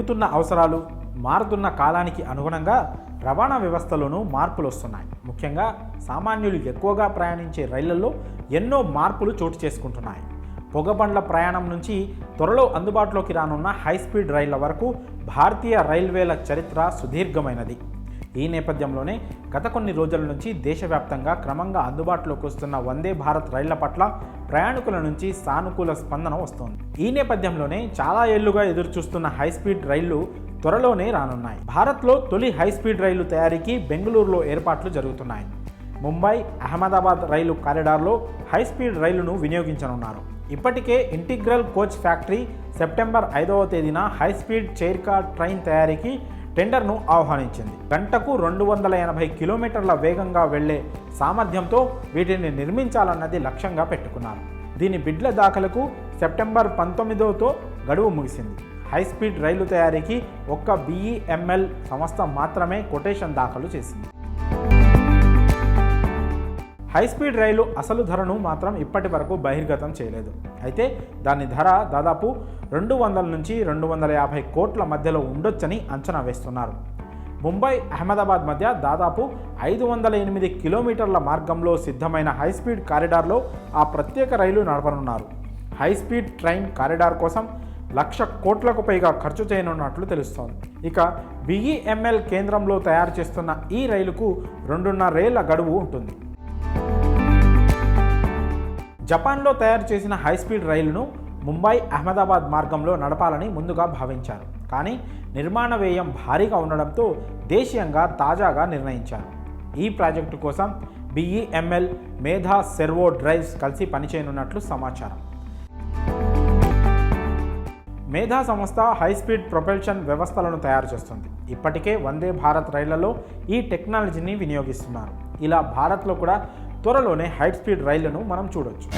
పెరుగుతున్న అవసరాలు మారుతున్న కాలానికి అనుగుణంగా రవాణా వ్యవస్థలోనూ మార్పులు వస్తున్నాయి ముఖ్యంగా సామాన్యులు ఎక్కువగా ప్రయాణించే రైళ్ళలో ఎన్నో మార్పులు చోటు చేసుకుంటున్నాయి. పొగబండ్ల ప్రయాణం నుంచి త్వరలో అందుబాటులోకి రానున్న హైస్పీడ్ రైళ్ళ వరకు భారతీయ రైల్వేల చరిత్ర సుదీర్ఘమైనది. ఈ నేపథ్యంలోనే గత కొన్ని రోజుల నుంచి దేశవ్యాప్తంగా క్రమంగా అందుబాటులోకి వస్తున్న వందే భారత్ రైళ్ళ పట్ల ప్రయాణికుల నుంచి సానుకూల స్పందన వస్తోంది. ఈ నేపథ్యంలోనే చాలా ఏళ్ళుగా ఎదురుచూస్తున్న హైస్పీడ్ రైళ్ళు త్వరలోనే రానున్నాయి. భారత్లో తొలి హైస్పీడ్ రైలు తయారీకి బెంగళూరులో ఏర్పాట్లు జరుగుతున్నాయి. ముంబై అహ్మదాబాద్ రైలు కారిడార్లో హైస్పీడ్ రైలును వినియోగించనున్నారు. ఇప్పటికే ఇంటిగ్రల్ కోచ్ ఫ్యాక్టరీ సెప్టెంబర్ ఐదవ తేదీన హైస్పీడ్ చైర్ కార్ ట్రైన్ తయారీకి టెండర్ను ఆహ్వానించింది. గంటకు రెండు వందల ఎనభై కిలోమీటర్ల వేగంగా వెళ్ళే సామర్థ్యంతో వీటిని నిర్మించాలన్నది లక్ష్యంగా పెట్టుకున్నారు. దీని బిడ్ల దాఖలకు సెప్టెంబర్ పంతొమ్మిదవతో గడువు ముగిసింది. హైస్పీడ్ రైలు తయారీకి ఒక్క బీఈఎంఎల్ సంస్థ మాత్రమే కొటేషన్ దాఖలు చేసింది. హైస్పీడ్ రైలు అసలు ధరను మాత్రం ఇప్పటి వరకు బహిర్గతం చేయలేదు. అయితే దాని ధర దాదాపు రెండు వందల నుంచి రెండు వందల యాభై కోట్ల మధ్యలో ఉండొచ్చని అంచనా వేస్తున్నారు. ముంబై అహ్మదాబాద్ మధ్య దాదాపు ఐదు వందల ఎనిమిది కిలోమీటర్ల మార్గంలో సిద్ధమైన హైస్పీడ్ కారిడార్లో ఆ ప్రత్యేక రైలు నడపనున్నారు. హైస్పీడ్ ట్రైన్ కారిడార్ కోసం లక్ష కోట్లకు పైగా ఖర్చు చేయనున్నట్లు తెలుస్తోంది. ఇక బిఈఎంఎల్ కేంద్రంలో తయారు చేస్తున్న ఈ రైలుకు రెండున్నరేళ్ళ గడువు ఉంటుంది. జపాన్లో తయారు చేసిన హైస్పీడ్ రైలును ముంబై అహ్మదాబాద్ మార్గంలో నడపాలని ముందుగా భావించారు. కానీ నిర్మాణ వ్యయం భారీగా ఉండడంతో దేశీయంగా తాజాగా నిర్ణయించారు. ఈ ప్రాజెక్టు కోసం బిఈఎంఎల్ మేధా సెర్వో డ్రైవ్స్ కలిసి పనిచేయనున్నట్లు సమాచారం. మేధా సంస్థ హైస్పీడ్ ప్రొపల్షన్ వ్యవస్థలను తయారు చేస్తుంది. ఇప్పటికే వందే భారత్ రైళ్ళలో ఈ టెక్నాలజీని వినియోగిస్తున్నారు. ఇలా భారత్లో కూడా త్వరలోనే హై స్పీడ్ రైళ్ళను మనం చూడొచ్చు.